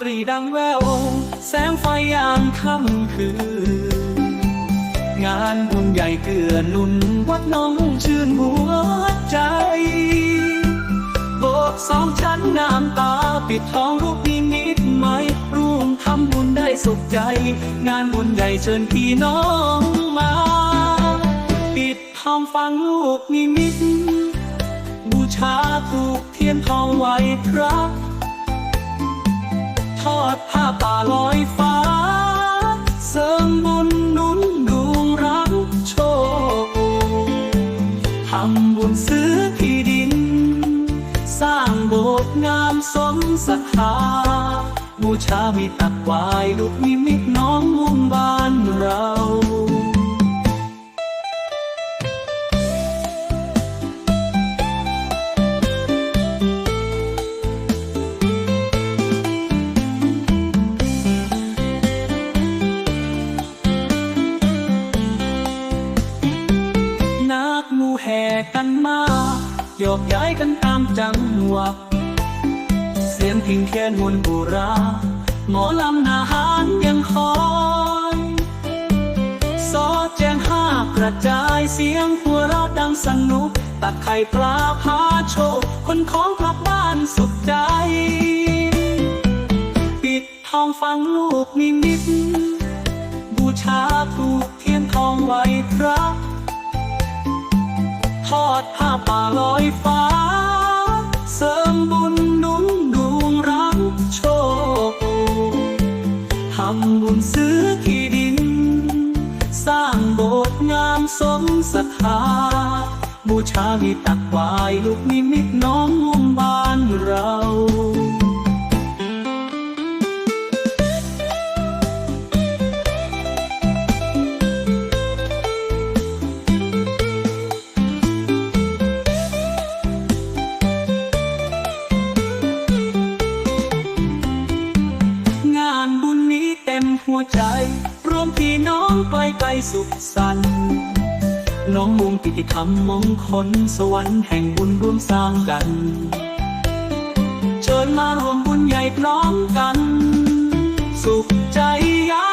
ตรีดังแวว แสงไฟยามค่ำคืน งานบุญใหญ่เกื้อหนุนวัดน้องชื่นหัวใจโบสถ์สองชั้นน้ำตา ปิดทองรูปนิมิตไหมร่วมทำบุญได้สุขใจ งานบุญใหญ่เชิญพี่น้องมา ปิดทองฟังลูกนิมิต บูชาถูกเทียนทองไว้ครับทอ ดผ้าป่าลอยฟ้า เสริมบุญนุนดวงรักโชคทำบุญซื้อที่ดิน สร้างโบสถ์งามสมศรัทธาบูชามีตักวายลูกนิมิตน้องมุ่งบ้านเรา แห่กันมาโยกย้ายกันตามจังหวะเสียงพิงแคนมวนบุรา หมอลำนาหารยังคอยซอแจ้งห้ากระจายเสียงหัวเราะดังสนุก ตักไข่ปลาพาโชคคนของกลับบ้านสุขใจ ปิดทองฟังลูกนิมิตบูชาถูกเทียนทองไว้ครับ ทอดผ้าป่าลอยฟ้า เสริมบุญนุนดวงรักโชคทำบุญซื้อที่ดิน สร้างโบสถ์งามสมศรัทธา บูชามีตักวายลูกนิมิตน้องมุ่บ้านเรา วใจ รวมพี่น้องไปไกลสุขสันต์น้องมุ่งกิติธรรมมงคลสวรรค์แห่งบุญร่วมสร้างกัน เชิญมารวมบุญใหญ่พร้อมกัน สุขใจยา